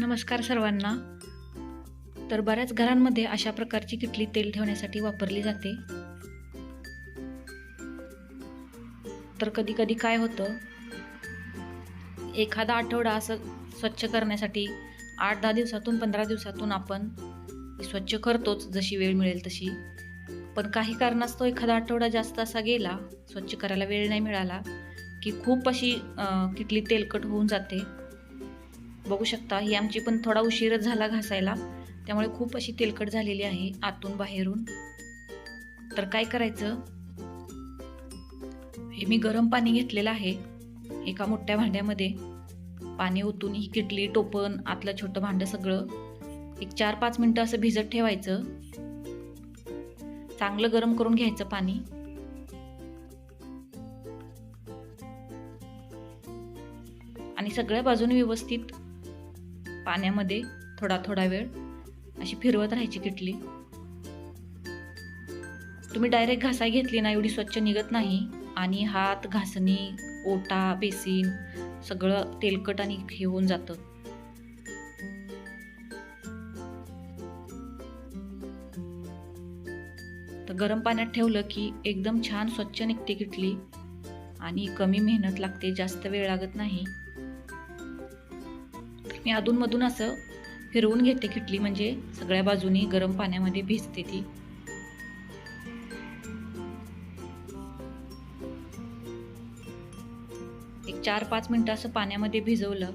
नमस्कार सर्वांना. तर बऱ्याच घरांमध्ये अशा प्रकारची किटली तेल ठेवण्यासाठी वापरली जाते. तर कधी कधी काय होतं? एखादा आठवडा असं स्वच्छ करण्यासाठी आठ दहा दिवसातून पंधरा दिवसातून आपण स्वच्छ करतोच जशी वेळ मिळेल तशी. पण काही कारणास्तव एखादा आठवडा जास्त असा गेला स्वच्छ करायला वेळ नाही मिळाला की खूप अशी किटली तेलकट होऊन जाते. बघू शकता. ही आमची पण थोडा उशीरच झाला घासायला. त्यामुळे खूप अशी तेलकट झालेली आहे आतून बाहेरून. तर काय करायचं? हे मी गरम पाणी घेतलेलं आहे एका मोठ्या भांड्यामध्ये. पाणी ओतून ही किटली टोपण आतलं छोटं भांडं सगळं एक चार पाच मिनटं असं भिजत ठेवायचं. चांगलं गरम करून घ्यायचं पाणी. आणि सगळ्या बाजूने व्यवस्थित पाण्यामध्ये थोडा थोडा वेळ अशी फिरवत राहायची किटली. तुम्ही डायरेक्ट घासाय घेतली ना एवढी स्वच्छ निघत नाही. आणि हात घासणी ओटा बेसिन सगळं तेलकट आणि हे होऊन जातं. तर गरम पाण्यात ठेवलं की एकदम छान स्वच्छ निघते किटली. आणि कमी मेहनत लागते जास्त वेळ लागत नाही. मी अधूनमधून असं फिरवून घेते किटली म्हणजे सगळ्या बाजूनी गरम पाण्यामध्ये भिजते ती. एक चार पाच मिनटं असं पाण्यामध्ये भिजवलं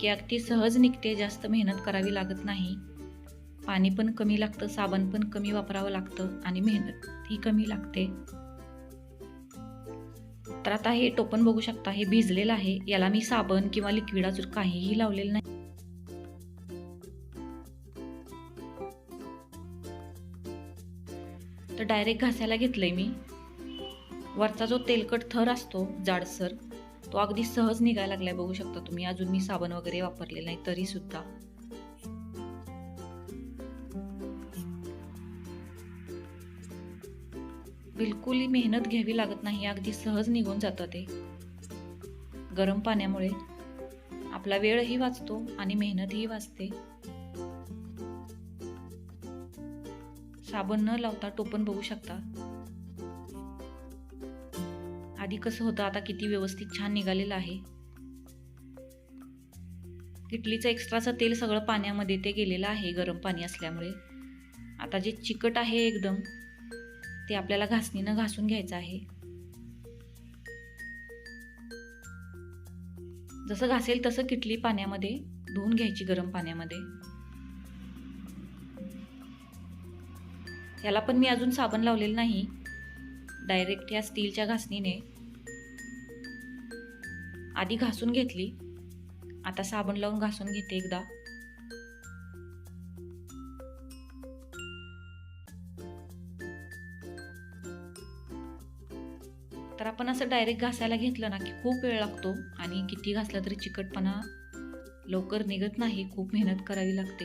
की अगदी सहज निघते जास्त मेहनत करावी लागत नाही. पाणी पण कमी लागतं साबण पण कमी वापरावं लागतं आणि मेहनत ही कमी लागते. तर आता हे टोपण बघू शकता. हे भिजलेलं आहे. याला मी साबण किंवा लिक्विड अजून काहीही लावलेलं नाही. तर डायरेक्ट घासायला घेतलंय मी. वरचा जो तेलकट थर असतो जाडसर तो अगदी सहज निघायला लागलाय. बघू शकता तुम्ही. अजून मी साबण वगैरे वापरलेलं नाही तरी बिलकुलही मेहनत घ्यावी लागत नाही अगदी सहज निघून जातं ते. गरम पाण्यामुळे. आपला वेळही वाचतो आणि मेहनतही वाचते. साबण न लावता टोपण बघू शकता. आधी कसं होतं आता किती व्यवस्थित छान निघालेलं आहे. इटलीचं एक्स्ट्राचं तेल सगळं पाण्यामध्ये ते गेलेलं आहे गरम पाणी असल्यामुळे. आता जे चिकट आहे एकदम ते आपल्याला घासणीनं घासून घ्यायचं आहे. जसं घासेल तसं किटली पाण्यामध्ये धुवून घ्यायची गरम पाण्यामध्ये. याला पण मी अजून साबण लावलेलं नाही. डायरेक्ट या स्टीलच्या घासणीने. आधी घासून घेतली. आता साबण लावून घासून घेते एकदा. तर आपण असं डायरेक्ट घासायला घेतलं ना की खूप वेळ लागतो आणि किती घासला तरी चिकटपणा लवकर निघत नाही खूप मेहनत करावी लागते.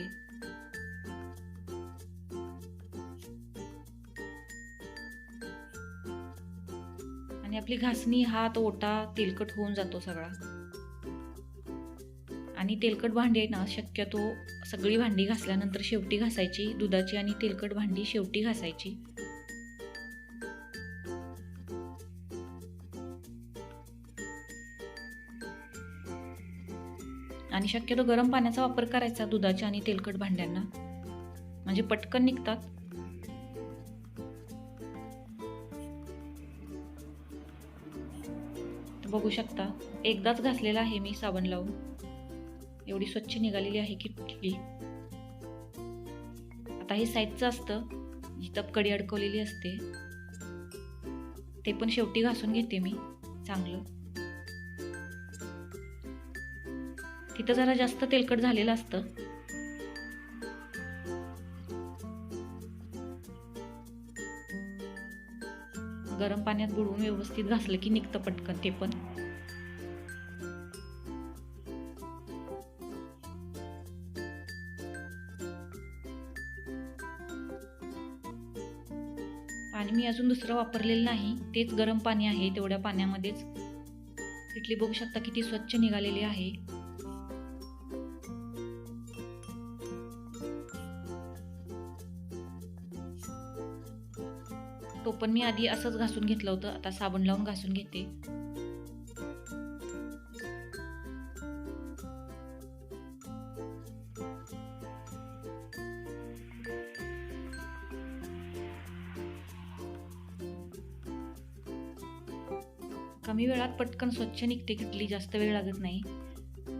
आणि आपली घासणी हात ओटा तेलकट होऊन जातो सगळा. आणि तेलकट भांडी आहे ना शक्यतो सगळी भांडी घासल्यानंतर शेवटी घासायची. दुधाची आणि तेलकट भांडी शेवटी घासायची. आणि शक्यतो गरम पाण्याचा वापर करायचा दुधाच्या आणि तेलकट भांड्यांना. म्हणजे पटकन निघतात. बघू शकता एकदाच घासलेला आहे मी साबण लावून. एवढी स्वच्छ निघालेली आहे की किटली आता हे साईजचं असतं जिथं कडी अडकवलेली असते ते पण शेवटी घासून घेते मी चांगलं. तिथं जरा जास्त तेलकट झालेलं असतं. गरम पाण्यात बुडवून व्यवस्थित घासलं की निघतं पटकन ते पण. पाणी मी अजून दुसरं वापरलेलं नाही. तेच गरम पाणी आहे तेवढ्या पाण्यामध्येच. इटली बघू शकता किती स्वच्छ निघालेली आहे. तो पण मी आधी असंच घासून घेतलं होतं. आता साबण लावून घासून घेते. कमी वेळात पटकन स्वच्छ निघते किटली जास्त वेळ लागत नाही.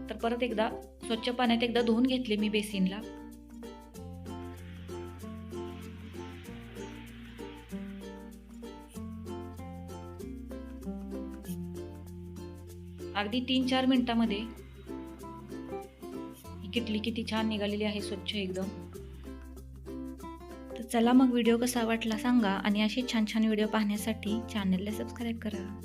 तर परत एकदा स्वच्छ पाण्यात एकदा धुवून घेतले मी बेसिनला. अगदी तीन चार मिनिटामध्ये ही किटली किती छान निघालेली आहे स्वच्छ एकदम. तर चला मग व्हिडिओ कसा वाटला सांगा आणि असे छान छान व्हिडिओ पाहण्यासाठी चॅनलला सबस्क्राईब करा.